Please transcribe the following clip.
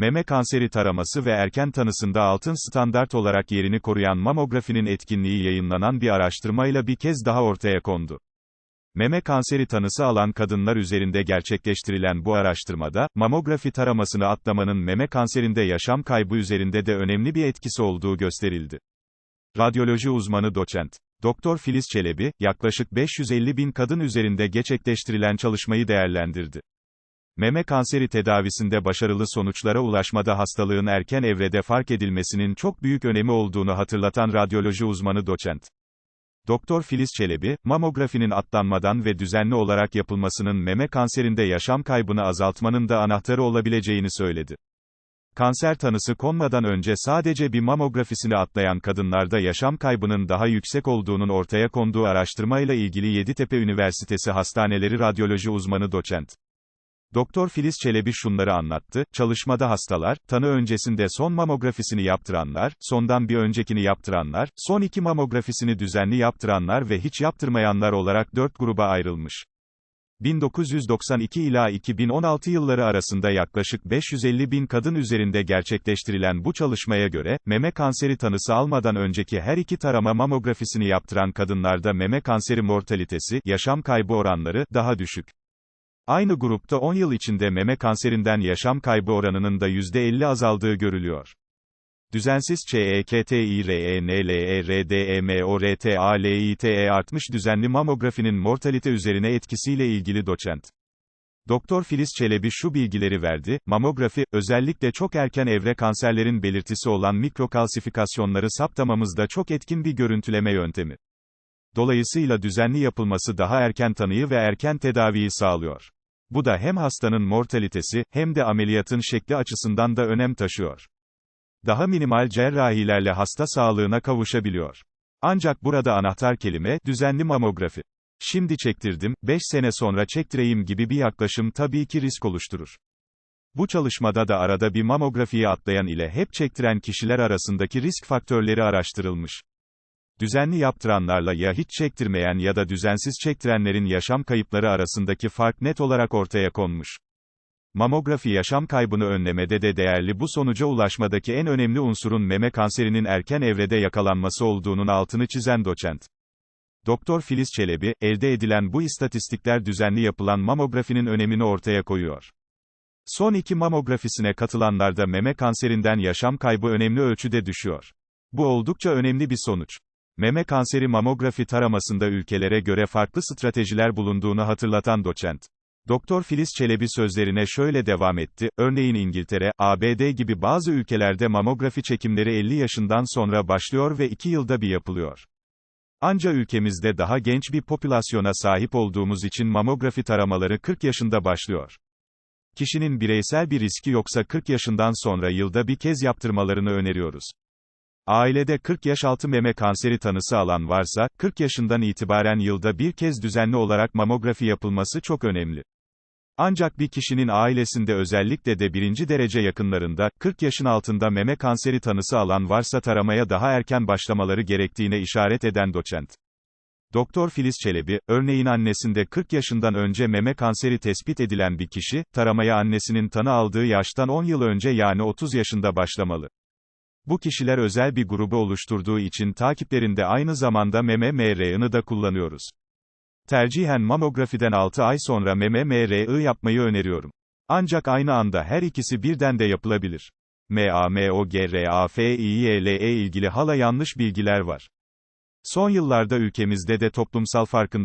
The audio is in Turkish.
Meme kanseri taraması ve erken tanısında altın standart olarak yerini koruyan mamografinin etkinliği yayınlanan bir araştırmayla bir kez daha ortaya kondu. Meme kanseri tanısı alan kadınlar üzerinde gerçekleştirilen bu araştırmada, mamografi taramasını atlamanın meme kanserinde yaşam kaybı üzerinde de önemli bir etkisi olduğu gösterildi. Radyoloji uzmanı doçent. Doktor Filiz Çelebi, yaklaşık 550 bin kadın üzerinde gerçekleştirilen çalışmayı değerlendirdi. Meme kanseri tedavisinde başarılı sonuçlara ulaşmada hastalığın erken evrede fark edilmesinin çok büyük önemi olduğunu hatırlatan radyoloji uzmanı doçent. Doktor Filiz Çelebi, mamografinin atlanmadan ve düzenli olarak yapılmasının meme kanserinde yaşam kaybını azaltmanın da anahtarı olabileceğini söyledi. Kanser tanısı konmadan önce sadece bir mamografisini atlayan kadınlarda yaşam kaybının daha yüksek olduğunun ortaya konduğu araştırmayla ilgili Yeditepe Üniversitesi Hastaneleri Radyoloji uzmanı doçent. Doktor Filiz Çelebi şunları anlattı, çalışmada hastalar, tanı öncesinde son mamografisini yaptıranlar, sondan bir öncekini yaptıranlar, son iki mamografisini düzenli yaptıranlar ve hiç yaptırmayanlar olarak dört gruba ayrılmış. 1992 ila 2016 yılları arasında yaklaşık 550 bin kadın üzerinde gerçekleştirilen bu çalışmaya göre, meme kanseri tanısı almadan önceki her iki tarama mamografisini yaptıran kadınlarda meme kanseri mortalitesi, yaşam kaybı oranları, daha düşük. Aynı grupta 10 yıl içinde meme kanserinden yaşam kaybı oranının da %50 azaldığı görülüyor. Düzensiz E ÇEKTİRENLERDEMORTALİTE artmış düzenli mamografinin mortalite üzerine etkisiyle ilgili doçent. Doktor Filiz Çelebi şu bilgileri verdi, mamografi, özellikle çok erken evre kanserlerin belirtisi olan mikrokalsifikasyonları saptamamızda çok etkin bir görüntüleme yöntemi. Dolayısıyla düzenli yapılması daha erken tanıyı ve erken tedaviyi sağlıyor. Bu da hem hastanın mortalitesi, hem de ameliyatın şekli açısından da önem taşıyor. Daha minimal cerrahilerle hasta sağlığına kavuşabiliyor. Ancak burada anahtar kelime, düzenli mamografi. Şimdi çektirdim, 5 sene sonra çektireyim gibi bir yaklaşım tabii ki risk oluşturur. Bu çalışmada da arada bir mamografiyi atlayan ile hep çektiren kişiler arasındaki risk faktörleri araştırılmış. Düzenli yaptıranlarla ya hiç çektirmeyen ya da düzensiz çektirenlerin yaşam kayıpları arasındaki fark net olarak ortaya konmuş. Mamografi yaşam kaybını önlemede de değerli bu sonuca ulaşmadaki en önemli unsurun meme kanserinin erken evrede yakalanması olduğunun altını çizen doçent. Doktor Filiz Çelebi, elde edilen bu istatistikler düzenli yapılan mamografinin önemini ortaya koyuyor. Son iki mamografisine katılanlarda meme kanserinden yaşam kaybı önemli ölçüde düşüyor. Bu oldukça önemli bir sonuç. Meme kanseri mamografi taramasında ülkelere göre farklı stratejiler bulunduğunu hatırlatan doçent. Doktor Filiz Çelebi sözlerine şöyle devam etti, örneğin İngiltere, ABD gibi bazı ülkelerde mamografi çekimleri 50 yaşından sonra başlıyor ve 2 yılda bir yapılıyor. Ancak ülkemizde daha genç bir popülasyona sahip olduğumuz için mamografi taramaları 40 yaşında başlıyor. Kişinin bireysel bir riski yoksa 40 yaşından sonra yılda bir kez yaptırmalarını öneriyoruz. Ailede 40 yaş altı meme kanseri tanısı alan varsa, 40 yaşından itibaren yılda bir kez düzenli olarak mamografi yapılması çok önemli. Ancak bir kişinin ailesinde özellikle de birinci derece yakınlarında, 40 yaşın altında meme kanseri tanısı alan varsa taramaya daha erken başlamaları gerektiğine işaret eden doçent. Doktor Filiz Çelebi, örneğin annesinde 40 yaşından önce meme kanseri tespit edilen bir kişi, taramaya annesinin tanı aldığı yaştan 10 yıl önce yani 30 yaşında başlamalı. Bu kişiler özel bir grubu oluşturduğu için takiplerinde aynı zamanda meme MR'ını da kullanıyoruz. Tercihen mamografiden 6 ay sonra meme MRI yapmayı öneriyorum. Ancak aynı anda her ikisi birden de yapılabilir. MAMOGRAFIYLE ilgili hala yanlış bilgiler var. Son yıllarda ülkemizde de toplumsal farkında